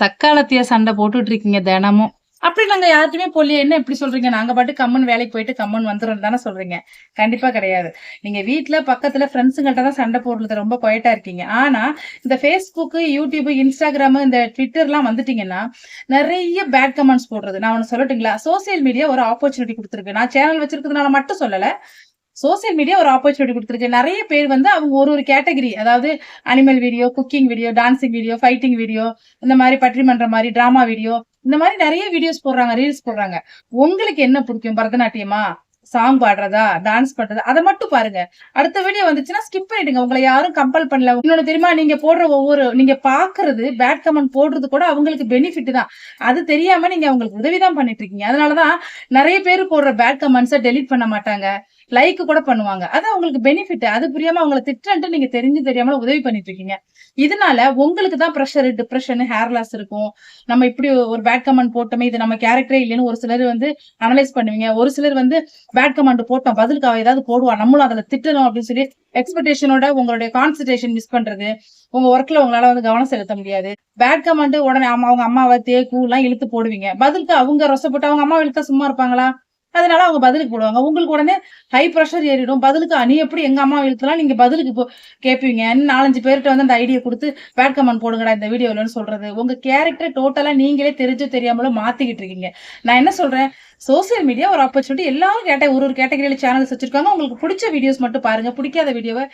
சக்காலத்திய சண்டை போட்டுட்டு இருக்கீங்க தினமும். அப்படி நாங்க யார்ட்டுமே போலியே என்ன எப்படி சொல்றீங்க? நாங்க பாட்டு கம்மன் வேலைக்கு போயிட்டு கம்மன் வந்துடும் தானே சொல்றீங்க. கண்டிப்பா கிடையாது. நீங்க வீட்டுல பக்கத்துல ஃப்ரெண்ட்ஸுங்கள்ட்ட தான் சண்டை போடுறது ரொம்ப குவைட்டா இருக்கீங்க. ஆனா இந்த ஃபேஸ்புக் யூடியூப் இன்ஸ்டாகிராம் இந்த ட்விட்டர்லாம் வந்துட்டீங்கன்னா நிறைய பேட் கமெண்ட்ஸ் போடுறது. நான் ஒன்னு சொல்லட்டுங்களா? சோசியல் மீடியா ஒரு ஆப்பர்ச்சுனிட்டி கொடுத்துருக்கு. நான் சேனல் வச்சிருக்கிறதுனால மட்டும் சொல்லல. சோசியல் மீடியா ஒரு ஆப்பர்ச்சுனிட்டி கொடுத்துருக்கு நிறைய பேர் வந்து அவங்க ஒரு ஒரு கேட்டகரி அதாவது animal video cooking video dancing video fighting video இந்த மாதிரி பட்டிமன்ற மாதிரி டிராமா வீடியோ இந்த மாதிரி நிறைய வீடியோஸ் போடுறாங்க ரீல்ஸ் போடுறாங்க. உங்களுக்கு என்ன பிடிக்கும்? பரதநாட்டியமா? சாங் பாடுறதா? டான்ஸ் பண்றதா? அதை மட்டும் பாருங்க. அடுத்த வீடியோ வந்துச்சுன்னா ஸ்கிப் பண்ணிடுங்க. உங்களை யாரும் கம்பல் பண்ணல. இன்னொன்னு தெரியுமா? நீங்க போடுற ஒவ்வொரு நீங்க பாக்குறது பேட் கமெண்ட் போடுறது கூட அவங்களுக்கு பெனிஃபிட் தான். அது தெரியாம நீங்க அவங்களுக்கு உதவி தான் பண்ணிட்டு இருக்கீங்க. அதனாலதான் நிறைய பேர் போடுற பேட் கமெண்ட்ஸை டெலிட் பண்ண மாட்டாங்க. லைக் கூட பண்ணுவாங்க. அதான் அவங்களுக்கு பெனிஃபிட் அது புரியாம அவங்கள திட்டன்ட்டு நீங்க தெரிஞ்சு தெரியாம உதவி பண்ணிட்டு இருக்கீங்க இதனால உங்களுக்கு தான் ப்ரெஷர் டிப்ரெஷன் ஹேர் லாஸ் இருக்கும். நம்ம இப்படி ஒரு பேட் கமெண்ட் போட்டோமே இது நம்ம கேரக்டரே இல்லைன்னு ஒரு சிலர் வந்து அனலைஸ் பண்ணுவீங்க. ஒரு சிலர் வந்து பேட் கமெண்ட் போட்டோம் பதிலுக்கு அவ ஏதாவது போடுவா நம்மளும் அதுல திட்டணும் அப்படின்னு சொல்லி எக்ஸ்பெக்டேஷனோட உங்களுடைய கான்சன்ட்ரேஷன் மிஸ் பண்றது. உங்க ஒர்க்ல உங்களால வந்து கவனம் செலுத்த முடியாது. பேட் கமெண்ட் உடனே அம்மா அவங்க அம்மாவை தேக்கு எல்லாம் இழுத்து போடுவீங்க. பதிலுக்கு அவங்க ரொசப்பட்டு அவங்க அம்மா இழுத்தா சும்மா இருப்பாங்களா? அதனால அவங்க பதிலுக்கு போடுவாங்க. உங்களுக்கு உடனே ஹை ப்ரெஷர் ஏறிடும். பதிலுக்கு நீ எப்படி எங்க அம்மா இழுத்துலாம்? நீங்க பதிலுக்கு இப்போ கேட்பீங்க. நாலஞ்சு பேர்கிட்ட வந்து அந்த ஐடியா கொடுத்து பேட் கமெண்ட் போடுங்கடா இந்த வீடியோலன்னு சொல்றது. உங்க கேரக்டர் டோட்டலா நீங்களே தெரிஞ்சு தெரியாமலும் மாத்திக்கிட்டு இருக்கீங்க. நான் என்ன சொல்றேன்? சோசியல் மீடியா ஒரு ஆப்பர்ச்சுனிட்டி எல்லாரும் கேட்ட ஒரு ஒரு கேட்டகரியில சேனல்ஸ் வச்சிருக்காங்க. உங்களுக்கு பிடிச்ச வீடியோஸ் மட்டும் பாருங்க. பிடிக்காத வீடியோவை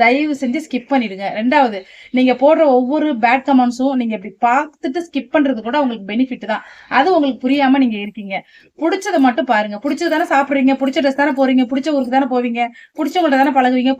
தயவு செஞ்சு ஸ்கிப் பண்ணிடுங்க. ரெண்டாவது நீங்க போடுற ஒவ்வொரு பேட் கமெண்ட்ஸும் நீங்க இப்படி பார்த்துட்டு ஸ்கிப் பண்றது கூட உங்களுக்கு பெனிஃபிட் தான். அது உங்களுக்கு புரியாம நீங்க இருக்கீங்க. பிடிச்சதை மட்டும் பாருங்க. பிடிச்சது தானே சாப்பிட்றீங்க பிடிச்ச ட்ரெஸ் தானே போறீங்க பிடிச்ச ஊருக்கு தானே போவீங்க பிடிச்சவங்கள்ட்ட தானே பழகுவீங்க